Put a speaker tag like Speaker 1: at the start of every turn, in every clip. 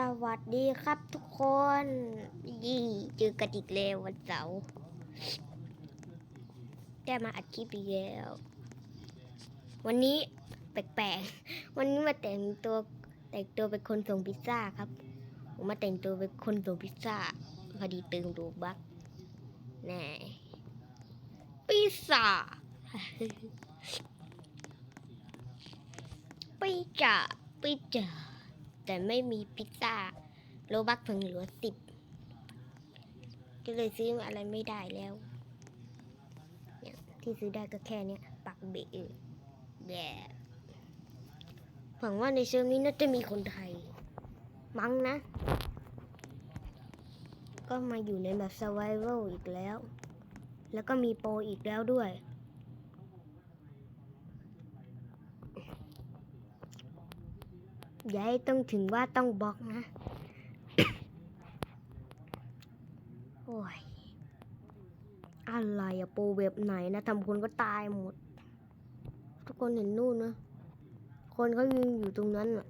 Speaker 1: สวัสดีครับทุกคนยี่เจอกันอีกแล้ววันเสาร์ได้มาอัดคลิปอีกแล้ว วันนี้แปลกๆ วันนี้มาแต่งตัวแต่งตัวเป็นคนส่งพิซซ่าครับ ผมมาแต่งตัวเป็นคนส่งพิซซ่าพอดีตึงดูบักแน่พิซซ่าปิจ่าปิจ่า แต่ไม่มีพิซซ่าโลบักเพิ่งเหลือสิบก็เลยซื้ออะไรไม่ได้แล้วเนี่ยที่ซื้อได้ก็แค่เนี้ยปักเบะแย่หวังว่าในเชิงนี้น่าจะมีคนไทย มั้งนะ ก็มาอยู่ในแบบ survival อีกแล้ว แล้วก็มีโปรอีกแล้วด้วย อย่าให้ต้องถึงว่าต้องบล็อกนะ โอ้ย อะไรอะโปรเว็บไหนนะทำคนก็ตายหมด ทุกคนเห็นนู่นนะ คนเขายืนอยู่ตรงนั้นอะ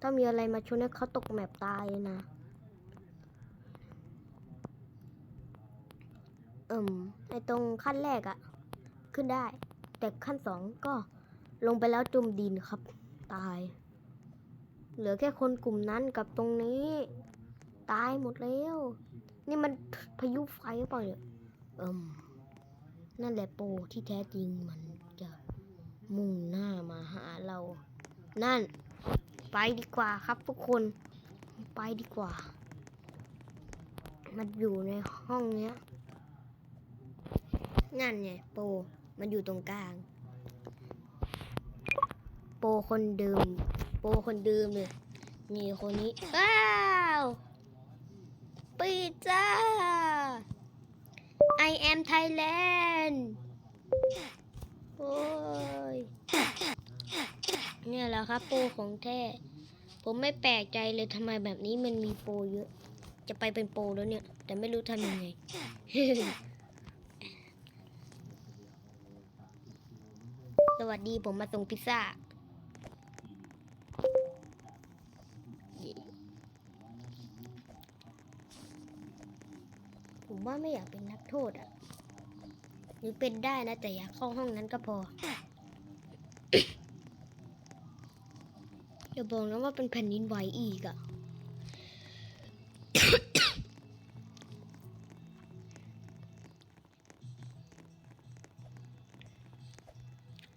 Speaker 1: ถ้ามีอะไรมาชนให้เขาตกแมปตายนะ เอิ่มไอตรงขั้นแรกอะขึ้นได้ แต่ขั้นสองก็ลงไปแล้วจมดินครับ ตาย เหลือแค่คนกลุ่มนั้นกับตรงนี้ ตายหมดแล้ว นี่มันพายุไฟหรือเปล่าเนี่ยเอิมนั่นแหละโปที่แท้จริงมันจะมุ่งหน้ามาหาเรา นั่น ไปดีกว่าครับทุกคน ไปดีกว่า มันอยู่ในห้องเนี้ย นั่นไงโป มันอยู่ตรงกลาง โปคนเดิม โปรคนเดิมเลยนี่คนนี้ว้าวปีจ้า I am Thailand โอ้ยเนี่ยแหละครับโปรของแท้ ผมไม่แปลกใจเลยทำไมแบบนี้มันมีโปรเยอะ จะไปเป็นโปรแล้วเนี่ย แต่ไม่รู้ทำยังไงสวัสดีผมมาส่งพิซซ่า ผมว่าไม่อยากเป็นนักโทษอะ หรือเป็นได้นะ แต่อยากเข้าห้องนั้นก็พออย่าบอกนะว่าเป็นแผ่นดินไหวอีกอะ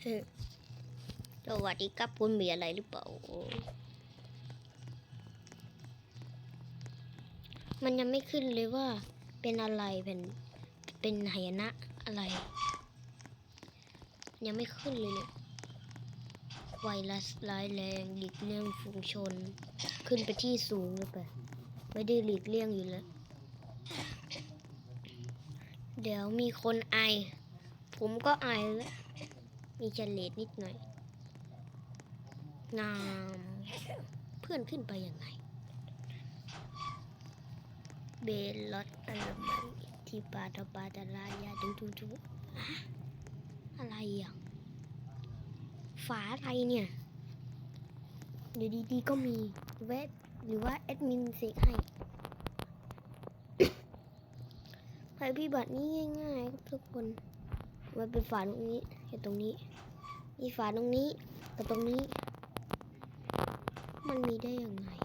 Speaker 1: เฮ้ยสวัสดีครับคุณมีอะไรหรือเปล่า มันยังไม่ขึ้นเลยว่า เป็นอะไรเป็นเป็นหายนะอะไร ยังไม่ขึ้นเลยเนี่ยไวรัสร้ายแรงหลีกเลี่ยงฝูงชน ขึ้นไปที่สูงเลยไปไม่ได้หลีกเลี่ยงอยู่แล้ว เดี๋ยวมีคนไอ ผมก็ไอแล้วมีเฉลดนิดหน่อยงามเพื่อนขึ้นไปยังไง เบลลอตอัลบันที่ปาตปาตาลายาดูดูดูอะอะไรอะฝาอะไรเนี่ยเดี๋ยวดีๆก็มีเวทหรือว่าแอดมินเสกให้ภัยพิบัตินี่ง่ายๆครับทุกคน มันเป็นฝาตรงนี้กับตรงนี้ มีฝาตรงนี้กับตรงนี้ มันมีได้ยังไง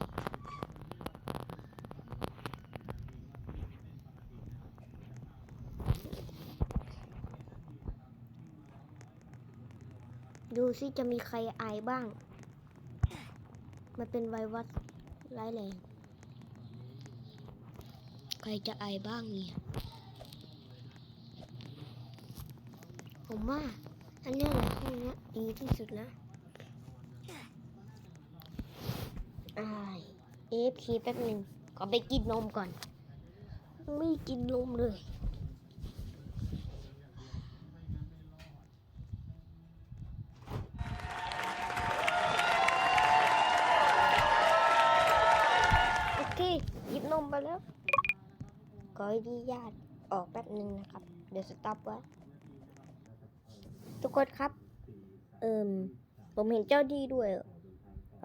Speaker 1: ดูสิจะมีใครไอบ้าง มันเป็นไวรัสร้ายแรง ใครจะไอบ้างเนี่ย ผมว่า อันนี้แหละห้องนี้ดีที่สุดนะอเอฟคีแป๊บหนึ่งขอไปกินนมก่อน ไม่กินนมเลย ให้ดีญาติออกแป๊บหนึ่งนะครับ เดี๋ยวสต็อปไว้ทุกคนครับ เอิมผมเห็นเจ้าดีด้วย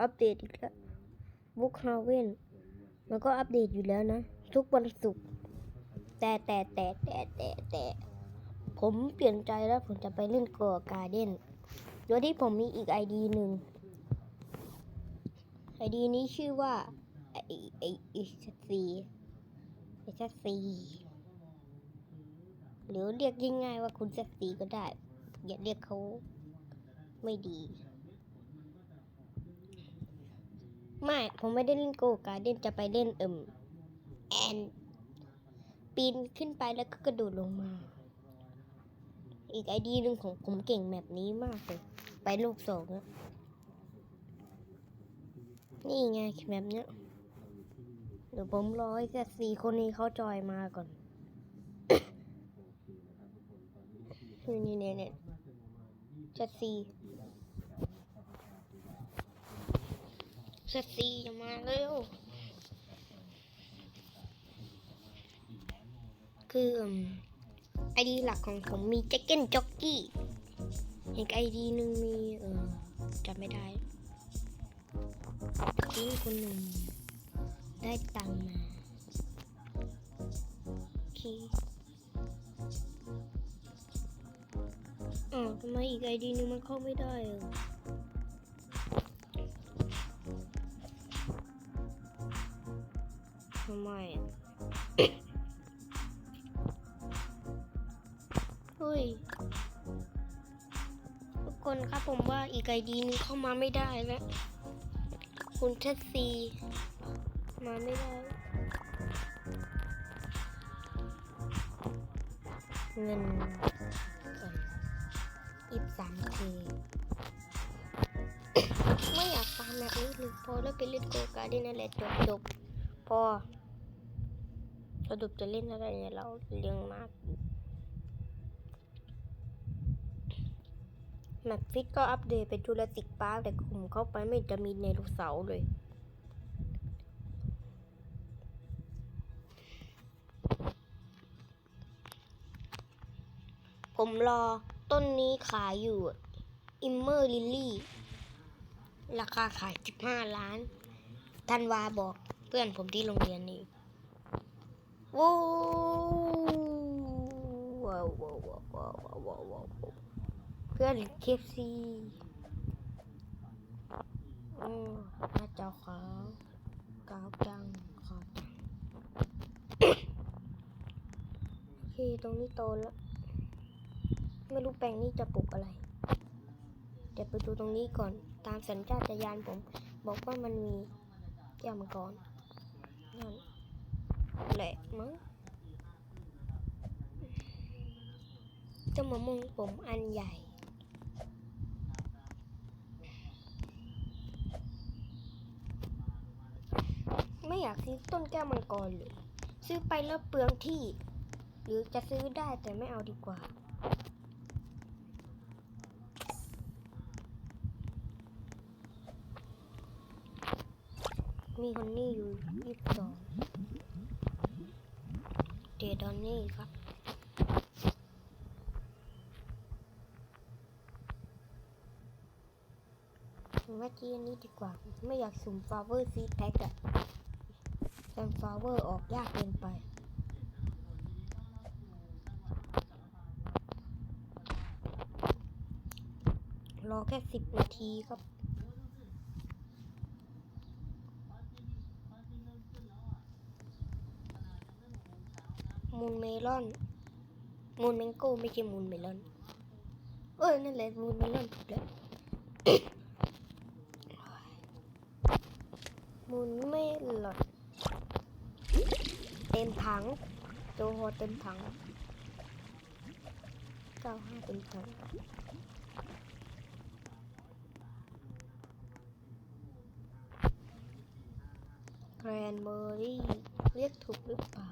Speaker 1: อัปเดตอีกแล้วบุ๊คฮาเวนมันก็อัปเดตอยู่แล้วนะ ทุกวันศุกร์แต่แต่แต่แต่แต่แต่ผมเปลี่ยนใจแล้วผมจะไปเล่นกัวการ์เด้นโดยที่ผมมีอีกไอดีหนึ่งไอดีนี้ชื่อว่าไอไอไอชัดซี ไอชซีหรือเรียกง่ายๆว่าคุณชัดซีก็ได้ อย่าเรียกเขาไม่ดี ไม่ ผมไม่ได้เล่นโกการ์เด้นจะไปเล่นเอิมแอนปีนขึ้นไปแล้วก็กระโดดลงมา อีกไอดีหนึ่งของผมเก่งแบบนี้มากเลย ไปโลกสองอะนี่ไงแบบเนี้ย เดี๋ยวผมรอให้แค่สี่คนนี้เขาจอยมาก่อนนี่นี่เนี่ยเนี่ยจะสี่จะสี่จะมาเร็วคือไอดีหลักของผมมีแจ็คเก็ตจ็อกกี้อีกไอดีหนึ่งมีเออจำไม่ได้นี่คนหนึ่ง ได้ตังค์มา โอเคอ๋อทำไมอีกไอดีนึงมันเข้าไม่ได้อะทำไมเฮ้ยทุกคนครับผมว่าอีกไอดีนึงเข้ามาไม่ได้แล้ว คุณเทสซี มาไม่ได้เงินอีกสามเคไม่อยากฟาร์มแบบนี้เลยพอแล้วไปเล่นโกการ์ดนั่นแหละจบจบพอสรุปจะเล่นอะไรเนี่ยเราเรื่องมากแมปฟิตก็อัปเดตเป็นจูราสิกพาร์คแต่ผมเข้าไปไม่จะมีไดโนเสาเลย ผมรอต้นนี้ขายอยู่อิมเมอร์ลิลลี่ราคาขาย 15 ล้านทันวาบอกเพื่อนผมที่โรงเรียนนี่ว้ว้าวว้าวว้าวว้าวว้เพื่อนเคฟซีโอ้หน้าจอขาวกาวจังขาวจังโอเคตรงนี้โตแล้ว ไม่รู้แปลงนี้จะปลูกอะไร เดี๋ยวไปดูตรงนี้ก่อน ตามสัญชาตญาณผม บอกว่ามันมีแก้วมังกรนั่นแหละมั้งเจ้ามะม่วงผมอันใหญ่ไม่อยากซื้อต้นแก้วมังกรเลยซื้อไปแล้วเปลืองที่ หรือจะซื้อได้แต่ไม่เอาดีกว่า มีคนนี่อยู่ยี่สิบสองเดดอนนี่ครับผมว่าจีอันนี้ดีกว่า ไม่อยากสุ่มฟลาเวอร์ซีแพ็กอะแซมฟลาเวอร์ออกยากเกินไปรอแค่สิบนาทีครับ มูนเมลอน มูนแมงโก้ไม่ใช่มูนเมลอน เอ้ยนั่นแหละมูนเมลอนถูกแล้ว มูนเมลอน เต็มถังโจโฮเต็มถังเก้าห้าเต็มถังแกรนเบอร์รี่เรียกถูกหรือเปล่า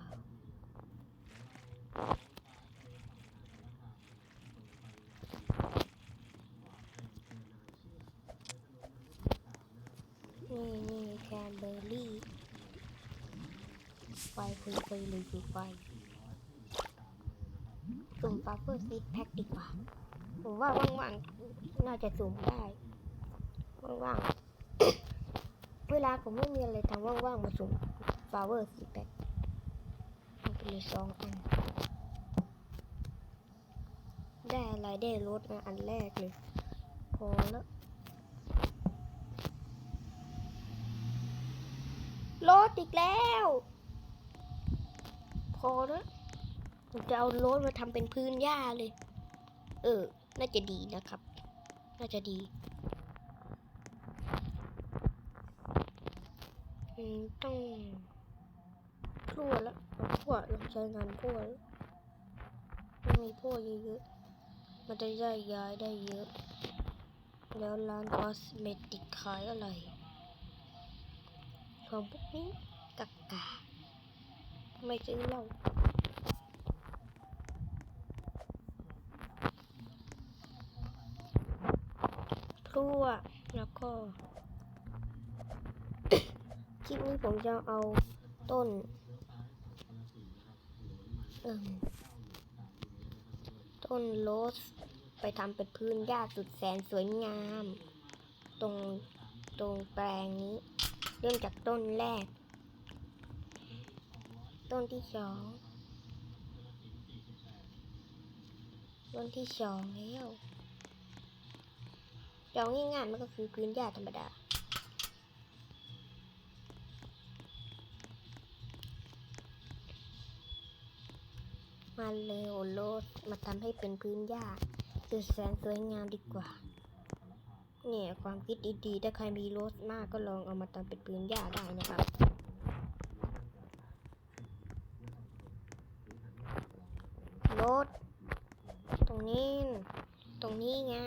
Speaker 1: นี่นี่แคนเบอร์รี่ ไฟคุยคุยเลยคือไฟสุ่ม ฟัฟเฟอร์ซีดแพ็คดีกว่าผมว่าว่างๆ น่าจะสุ่มได้ ว่างๆ เวลาผมไม่มีอะไรทำว่างๆ มาสุ่ม power สี่แปดเอาไปเลยสองอัน ได้อะไรได้รถมาอันแรกเลยพอแล้วรถอีกแล้ว พอแล้ว ผมจะเอารถมาทำเป็นพื้นหญ้าเลย เออ น่าจะดีนะครับ น่าจะดีอืมต้องพลั่วแล้วพลั่วลองใช้งานพลั่วแล้วต้องมีพลั่วเยอะๆ มันจะได้ย้ายได้เยอะ แล้วร้านคอสเมติกขายอะไร ของพวกนี้กักกาไม่ซื้อเหล้า พลั่วแล้วก็ คลิปนี้ผมจะเอาต้น ต้นโรสไปทำเป็นพื้นหญ้าสุดแสนสวยงาม ตรงตรงแปลงนี้ เริ่มจากต้นแรก ต้นที่สอง ต้นที่สองแล้ว เดาง่ายๆมันก็คือพื้นหญ้าธรรมดา มาเร็วโลดมาทำให้เป็นพื้นหญ้าสุดแสนสวยงามดีกว่า เนี่ยความคิดดีๆ ถ้าใครมีโรสมากก็ลองเอามาทำเป็นพื้นหญ้าได้นะครับโรสตรงนี้ ตรงนี้ไง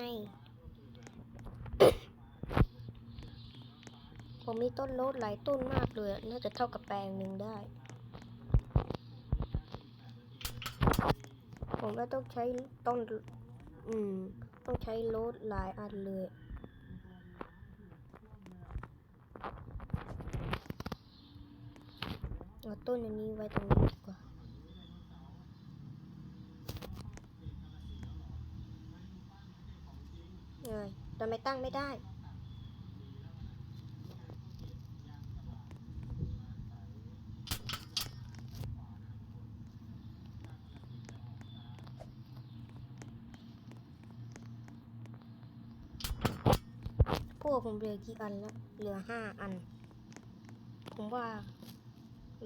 Speaker 1: ผมมี ต้นโรสหลายต้นมากเลย น่าจะเท่ากับแปลงหนึ่งได้ ผมว่าต้องใช้ต้น อืม ต้องใช้โรสหลายอันเลย เอาต้นอันนี้ไว้ตรงนี้ดีกว่าเอ้ยทำไมตั้งไม่ได้ ผมเหลือกี่อันแล้ว เหลือห้าอัน ผมว่า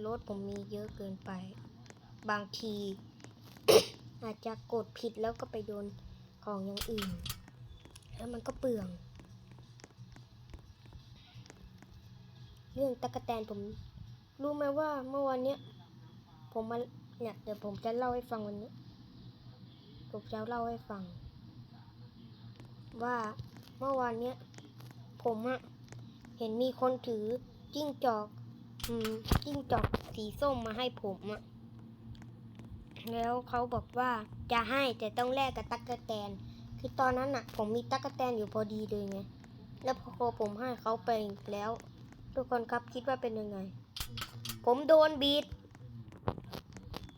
Speaker 1: รถผมมีเยอะเกินไป บางที อาจจะกดผิดแล้วก็ไปโดนของอย่างอื่น แล้วมันก็เปลือง เรื่องตะกะแตนผม รู้ไหมว่าเมื่อวันเนี้ยผมมาเนี่ยเดี๋ยวผมจะเล่าให้ฟังวันนี้ ผมจะเล่าให้ฟัง ว่าเมื่อวานเนี้ย ผมอะเห็นมีคนถือจิ้งจอก อืมจิ้งจอกสีส้มมาให้ผมอะแล้วเขาบอกว่าจะให้แต่ต้องแลกกับตั๊กแตน คือตอนนั้นอะผมมีตั๊กแตนอยู่พอดีเลยไงแล้วพอผมให้เขาไปแล้ว ทุกคนครับคิดว่าเป็นยังไง ผมโดนบิด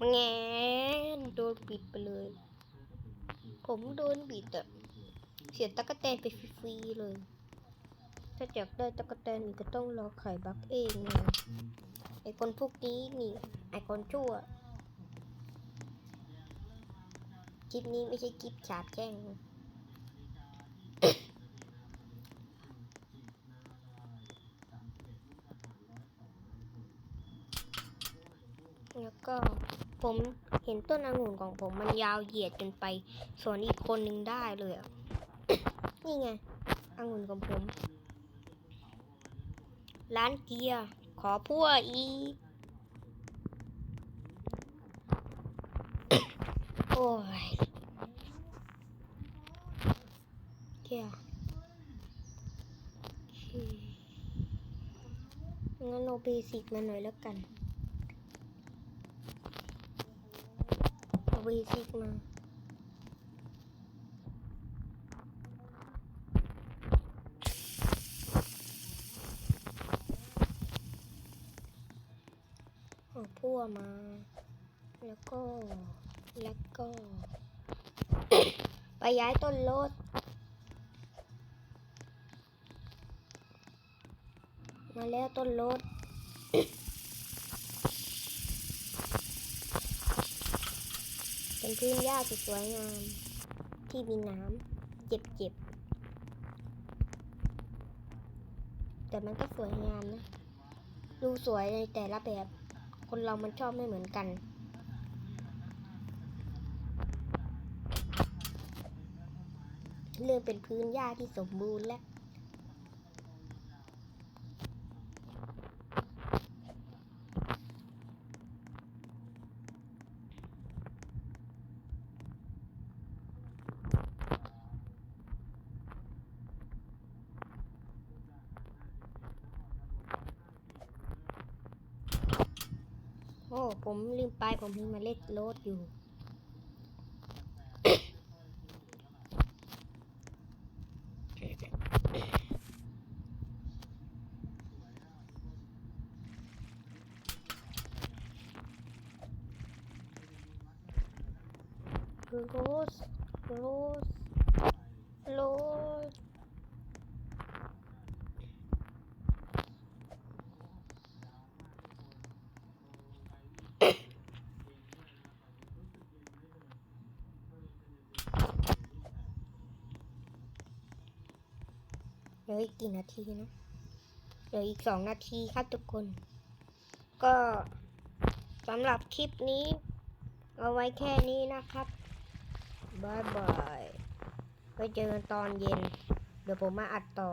Speaker 1: แงนโดนบิดไปเลย ผมโดนบิดอะเสียตั๊กแตนไปฟรีๆเลย ถ้าอยากได้ตั๊กแตนอีกก็ต้องรอไข่บักเองนะไอคนพวกนี้นี่ไอคนชั่วคลิปนี้ไม่ใช่คลิปฉาบแช่งนะแล้วก็ผมเห็นต้นองุ่นของผมมันยาวเหยียดจนไปส่วนอีกคนนึงได้เลยอะนี่ไงองุ่นของผม ร้านเกียร์ ขอพั่วอีโอ้ยเกียร์งั้นเราเบสิกมาหน่อยแล้วกัน เอาเบสิกมา มา แล้วก็ แล้วก็ ไปย้ายต้นรถมาแล้วต้นรถเป็นพื้นหญ้าสวยงาม ที่มีน้ำเจ็บๆแต่มันก็สวยงามนะ ดูสวยในแต่ละแบบ คนเรามันชอบไม่เหมือนกัน เรื่องเป็นพื้นหญ้าที่สมบูรณ์และ โอ้ผมลืมไปผมมีเมล็ดโรสอยู่ โรส โรส โรส เห ลืออีกกี่นาทีนะเหลืออีกสองนาทีครับทุกคน ก็สำหรับคลิปนี้ เอาไว้แค่นี้นะครับบายบายไปเจอกันตอนเย็น เดี๋ยวผมมาอัดต่อ